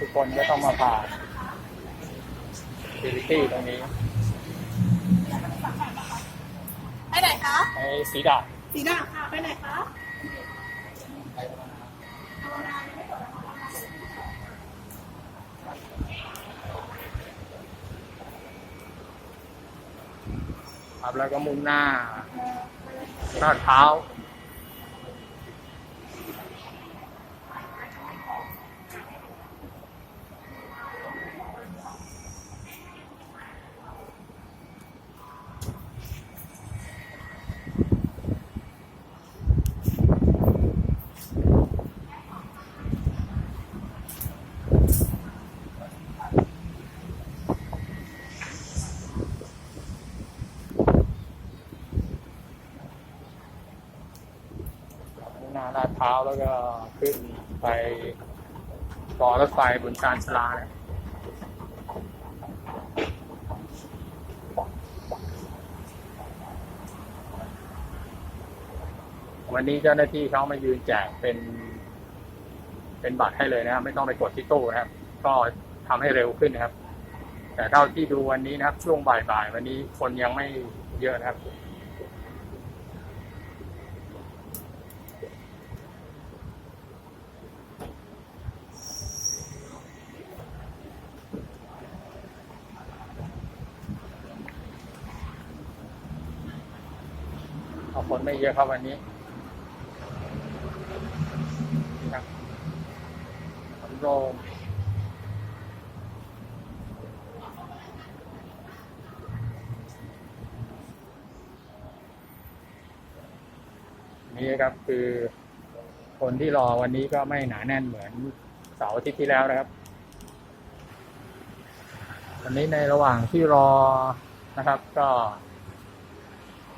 ทุกคนก็ต้องมาผ่านซิลิตี้ตรงนี้ไปไหนคะในสีดาสีดาค่ะไปไหนคะครับแล้วก็มุ่งหน้าลาดพร้าว มุ่งหน้าลาดพร้าว แล้วก็ขึ้นไปรอรถไฟบนชานชาลาเนี่ยวันนี้เจ้าหน้าที่เขามายืนแจกเป็น เป็นบัตรให้เลยนะครับ ไม่ต้องไปกดที่ตู้นะครับ ก็ทำให้เร็วขึ้นนะครับ แต่เท่าที่ดูวันนี้นะครับ ช่วงบ่ายๆวันนี้คนยังไม่เยอะนะครับ คนไม่เยอะครับวันนี้นี่ครับสำโรงนี่ครับคือคนที่รอวันนี้ก็ไม่หนาแน่นเหมือนเสาร์อาทิตย์ที่แล้วนะครับ วันนี้ในระหว่างที่รอนะครับ ก็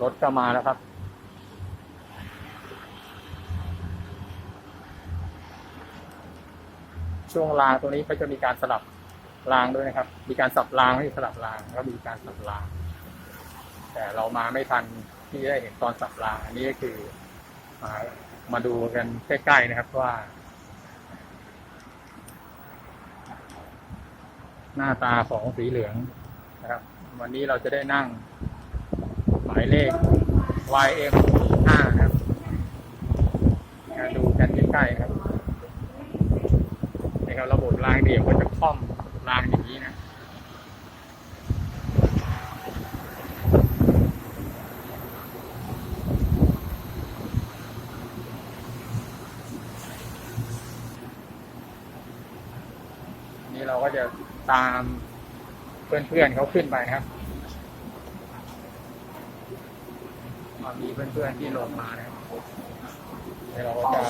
รถก็มาแล้วครับ ช่วงรางตรงนี้ก็จะมีการสลับรางด้วยนะครับ มีการสับรางไม่ใช่สลับรางก็มีการสับราง แต่เรามาไม่ทันที่ได้เห็นตอนสับราง อันนี้ก็คือมามาดูกันใกล้ๆนะครับว่า หน้าตาของสีเหลืองนะครับ วันนี้เราจะได้นั่งหมายเลข YM 5 นะครับมาดูกันใกล้ๆครับ รับระบบรางเดี่ยวก็จะคล่อมรางอย่างนี้นะนี่เราก็จะตามเพื่อนๆเขาขึ้นไปครับมีเพื่อนๆที่ลงมานะครับเดี๋ยวเราก็จะ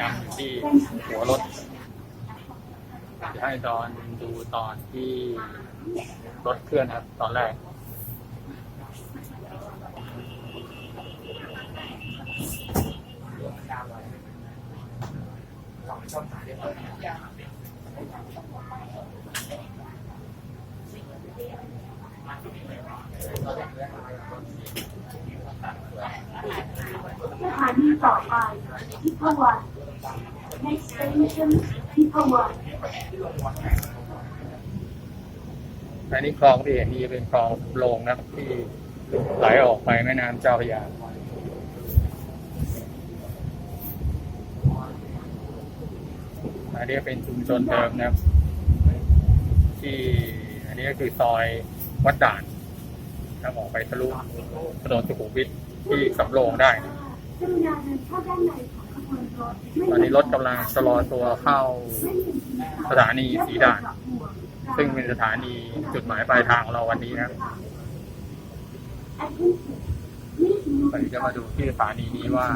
จำที่หัวรถ จะให้ตอนดูตอนที่รถเคลื่อนครับ ตอนแรกสถานีต่อไปพิพวัน Next station พิพวัน อันนี้คลองที่เห็นนี่เป็นคลองโลงนะที่ไหลออกไปแม่น้ำเจ้าพระยาอันนี้เป็นชุมชนเดิมนะครับ ที่อันนี้ก็คือซอยวัดด่านถ้าออกไปทะลุถนนสุขุมวิทที่สำโรงได้นะ วนรถตอนนี้รถกำลังชะลอตัวเข้าสถานีสีด่าน ซึ่งเป็นสถานีจุดหมายปลายทางของเราวันนี้นะครับเราจะมาดูที่สถานีนี้ว่า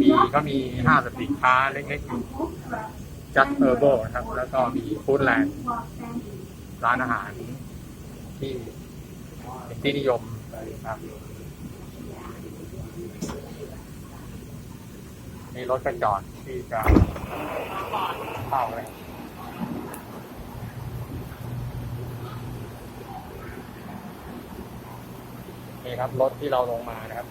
มีก็มีห้างสรรพสินค้าเล็กๆจัดเออร์โบนะครับ แล้วก็มีฟู้ดแลนด์ร้านอาหารที่เป็นที่นิยมนะครับ มีรถกระจอดที่จะเข้าเลยนี่ครับ รถที่เราลงมานะครับ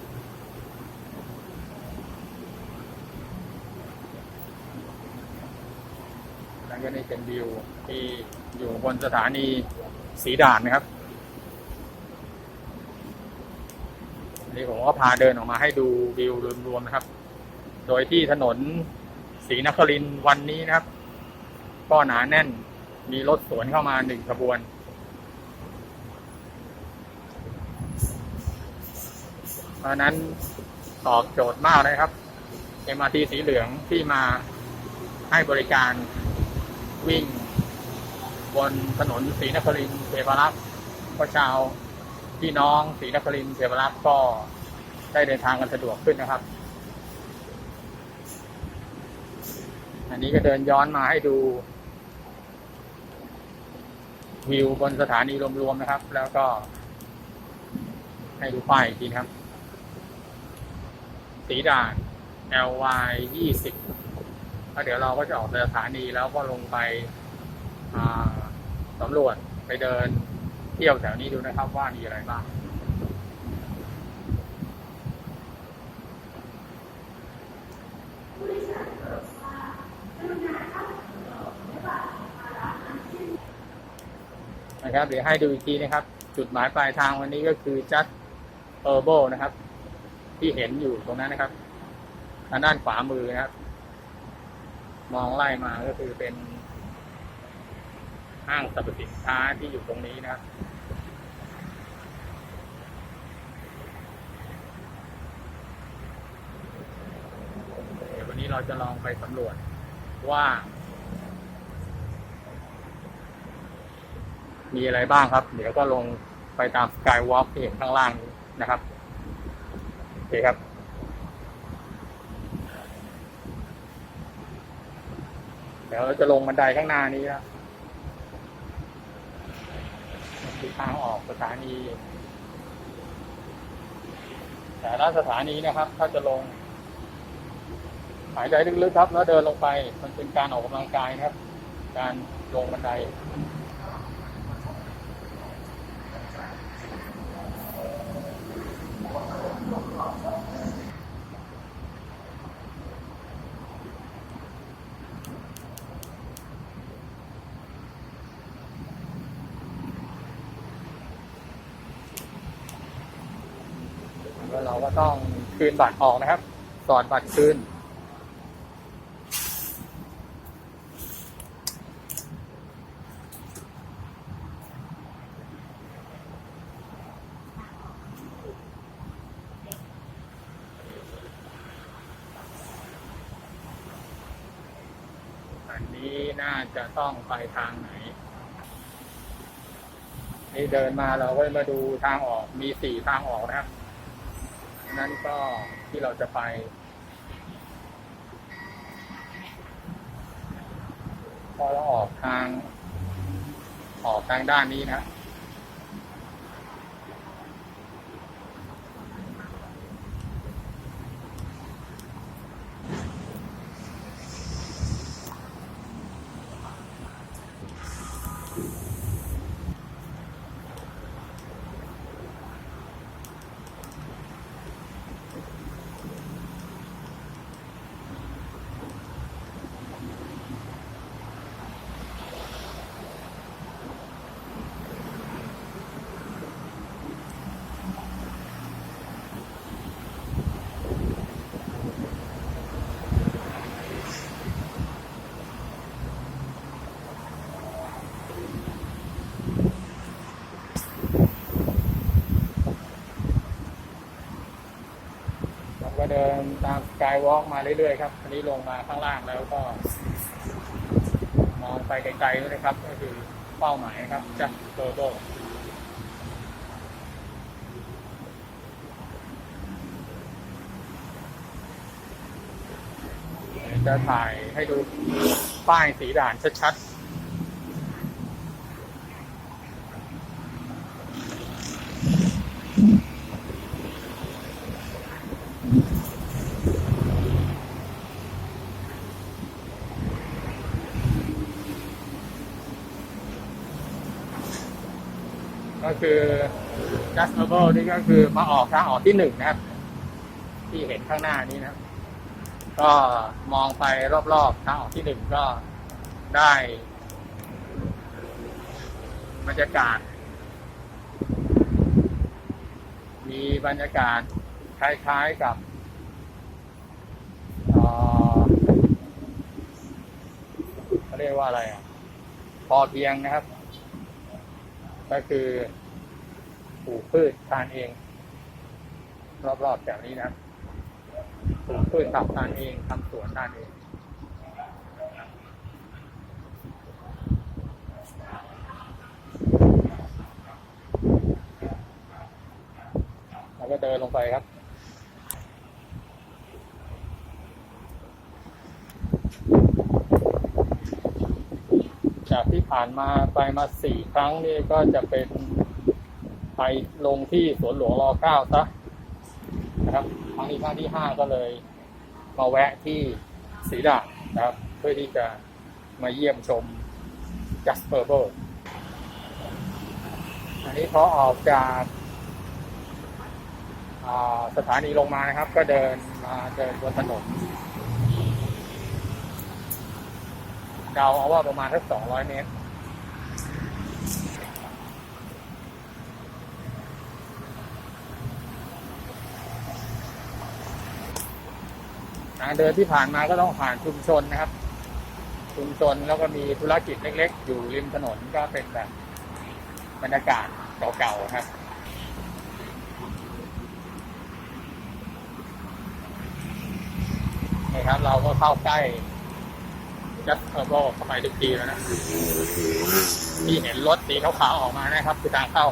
นั่นก็นี่เป็นวิวที่อยู่บนสถานีสีด่านนะครับอันนี้ผมก็พาเดินออกมาให้ดูวิวรวมๆนะครับ โดยที่ถนนศรีนครินวันนี้นะครับ ก็หนาแน่นมีรถสวนเข้ามาหนึ่งขบวน เพราะนั้นตอบโจทย์มากเลยครับ MRT สีเหลืองที่มาให้บริการวิ่ง บนถนนศรีนครินเทพรักษ์ก็ชาวพี่น้องศรีนครินเทพรักษ์ก็ได้เดินทางกันสะดวกขึ้นนะครับ อันนี้ก็เดินย้อนมาให้ดู วิวบนสถานีรวมๆนะครับ แล้วก็ ให้ดูป้ายอีกทีครับ สีด่าน LY ยี่สิบแล้วเดี๋ยวเราก็จะออกจากสถานีแล้วก็ลงไปสำรวจไปเดินเที่ยวแถวนี้ดูนะครับว่ามีอะไรบ้าง นะครับเดี๋ยวให้ดูอีกทีนะครับ จุดหมายปลายทางวันนี้ก็คือ just herbal นะครับ ที่เห็นอยู่ตรงนั้นนะครับทางด้านขวามือนะครับ มองไล่มาก็คือเป็นห้างสรรพสินค้าที่อยู่ตรงนี้นะครับเดี๋ยววันนี้เราจะลองไปสำรวจว่า มีอะไรบ้างครับ เดี๋ยวก็ลงไปตามสกายวอล์กที่เห็นข้างล่างนี้นะครับโอเคครับเดี๋ยวเราจะลงบันไดข้างหน้านี้แล้วคือทางออกสถานี แต่ละสถานีนะครับ ถ้าจะลง หายใจลึกๆครับ แล้วเดินลงไป มันเป็นการออกกำลังกายนะครับ การลงบันได แล้วเราก็ต้อง คืนบัตรออกนะครับ สอดบัตรคืน อันนี้น่าจะต้องไปทางไหนนี่เดินมาเราก็มาดูทางออกมีสี่ทางออกนะครับ นั่นก็ที่เราจะไป พอเราออกทาง ออกทางด้านนี้นะ ดินตามสกายวอล์กมาเรื่อยๆครับอันนี้ลงมาข้างล่างแล้วก็ มองไปไกลๆด้วยนะครับ ก็คือเป้าหมายครับจากโกโบจะถ่ายให้ดูป้ายสีด่านชัดๆ ก็คือ just a b l นี่ก็คือมาออกทางออกที่หนึ่งนะครับ ที่เห็นข้างหน้านี้นะครับ ก็มองไปรอบๆทางออกที่หนึ่งก็ได้บรรยากาศ มีบรรยากาศคล้ายๆกับเอ่อเขาเรียกว่าอะไรอะ พอเพียงนะครับ ก็คือปลูกพืชทานเอง รอบๆแถวนี้นะปลูกพืชตับทานเองทำสวนทานเองแล้วก็เดินลงไปครับ จากที่ผ่านมาไปมาสี่ครั้งนี่ก็จะเป็นไปลงที่สวนหลวงรอเก้าซะนะครับครั้งนี้ครั้งที่ห้าก็เลยมาแวะที่ศรีดานะครับ เพื่อที่จะมาเยี่ยมชม Just p u r b l e อันนี้พอออกจากสถานีลงมานะครับ ก็เดินมาเดินบนถนน เดาเอาว่าประมาณสักสองร้อยเมตรทางเดินที่ผ่านมาก็ต้องผ่านชุมชนนะครับ ชุมชนแล้วก็มีธุรกิจเล็ก ๆ อยู่ริมถนนก็เป็นแบบบรรยากาศเก่าๆครับนี่ครับ เราก็เข้าใกล้ Just t u r b o เข้าไปทุกทีแล้วนะ ที่เห็นรถสีขาวๆออกมานะครับ คือทางเข้า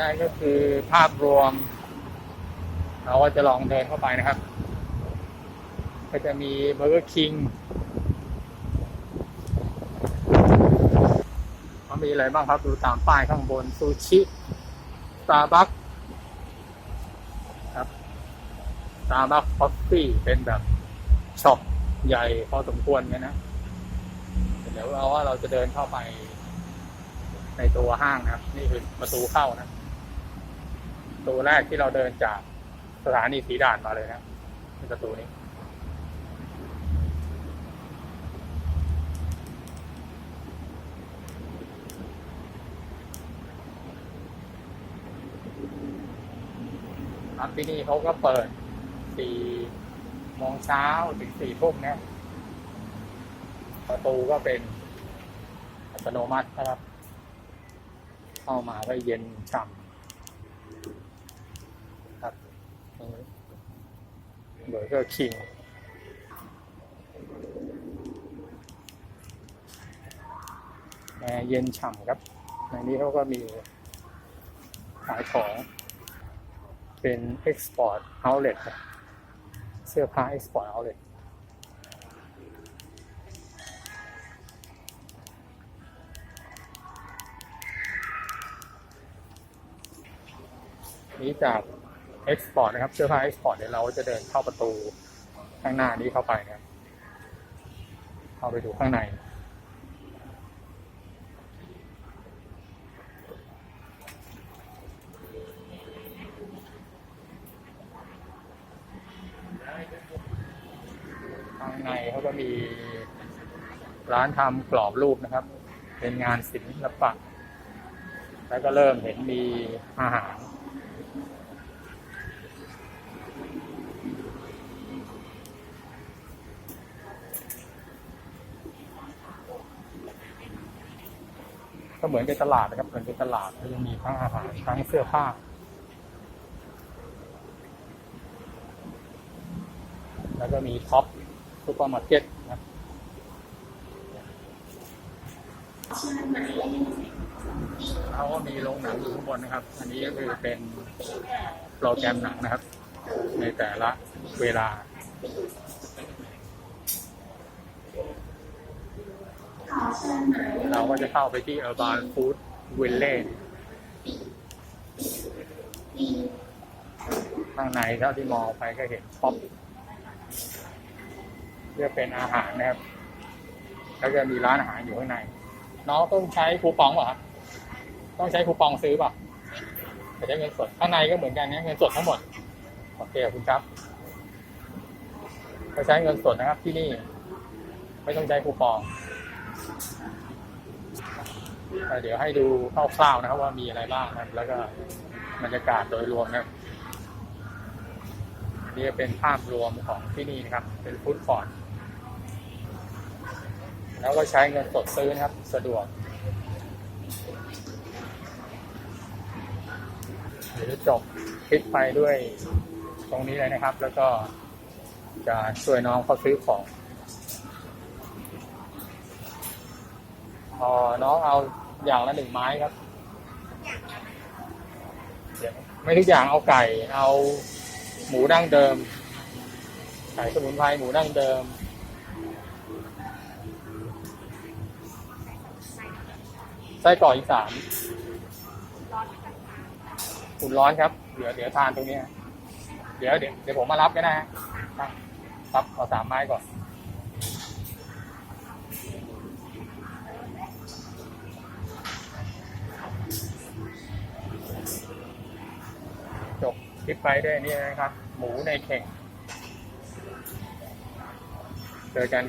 นั่นก็คือภาพรวม เราก็จะลองเดินเข้าไปนะครับ ก็จะมีเบอร์เกอร์คิง มีอะไรบ้างครับ ดูตามป้ายข้างบนซูชิสตาร์บัคครับสตาร์บัคคอฟฟี่เป็นแบบช็อปใหญ่พอสมควรเลยนะเดี๋ยวเราว่าเราจะเดินเข้าไป ในตัวห้างนะครับ นี่คือประตูเข้านะประตูแรกที่เราเดินจากสถานีสีด่านมาเลยนะคือประตูนี้ ครับที่นี่เขาก็เปิดสี่โมงเช้าถึงสี่ทุ่มนะประตูก็เป็นอัตโนมัตินะครับ เข้ามาก็เย็นฉ่ำครับเบอร์เกอร์คิงแอร์เย็นฉ่ำครับ ในนี้เขาก็มีขายของ เป็น Export Outlet ครับเสื้อผ้า Export Outlet นี้จาก Export นะครับเสื้อผ้า Export เดี๋ยวเราจะเดินเข้าประตูข้างหน้านี้เข้าไปนะครับเข้าไปดูข้างในางในเขาก็มีร้านทำกรอบรูปนะครับ เป็นงานศิลปะ แล้วก็เริ่มเห็นมีอาหารก็เหมือนเป็นตลาดนะครับ เหมือนเป็นตลาดแล้วยังมีทั้งอาหารทั้งเสื้อผ้า แล้วก็มีท็อป ซูเปอร์มาร์เก็ตนะครับเขาก็มีโรงหนังอยู่ข้างบนนะครับ อันนี้ก็คือเป็นโปรแกรมหนังนะครับ ในแต่ละเวลาเราก็จะเข้าไปที่ Urban Food Village ข้างในเท่าที่มองไปก็เห็นท็อป พื่อเป็นอาหารนะครับแล้วก็มีร้านอาหารอยู่ข้างใน น้องต้องใช้คูปองเหรอครับต้องใช้คูปองซื้อป่ะแต่ใช้เงินสดข้างในก็เหมือนกันนะเงินสดทั้งหมดโอเคคุณครับก็ใช้เงินสดนะครับที่นี่ ไม่ต้องใช้คูปองเดี๋ยวให้ดูคร่าวๆนะครับ ว่ามีอะไรบ้างนะครับแล้วก็บรรยากาศโดยรวมนะครับนี่เป็นภาพรวมของที่นี่นะครับ เป็นฟู้ดคอร์ท แล้วก็ใช้เงินสดซื้อนะครับ สะดวกเดี๋ยวจะจบคลิปไปด้วยตรงนี้เลยนะครับ แล้วก็จะช่วยน้องเขาซื้อของพอน้องเอาอย่างละหนึ่งไม้ครับไม่ทุกอย่างเอาไก่ เอาหมูดั้งเดิมไก่สมุนไพรหมูดั้งเดิม ไส้กรอกอีสานอุ่นร้อนครับ เดี๋ยวเดี๋ยวทานตรงนี้ เดี๋ยวเดี๋ยวเดี๋ยวผมมารับก็ได้ฮะครับครับเอาสามไม้ก่อน จบคลิปไปด้วยนี่นะครับ หมูในเข่ง เจอกัน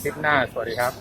คลิปหน้า สวัสดีครับ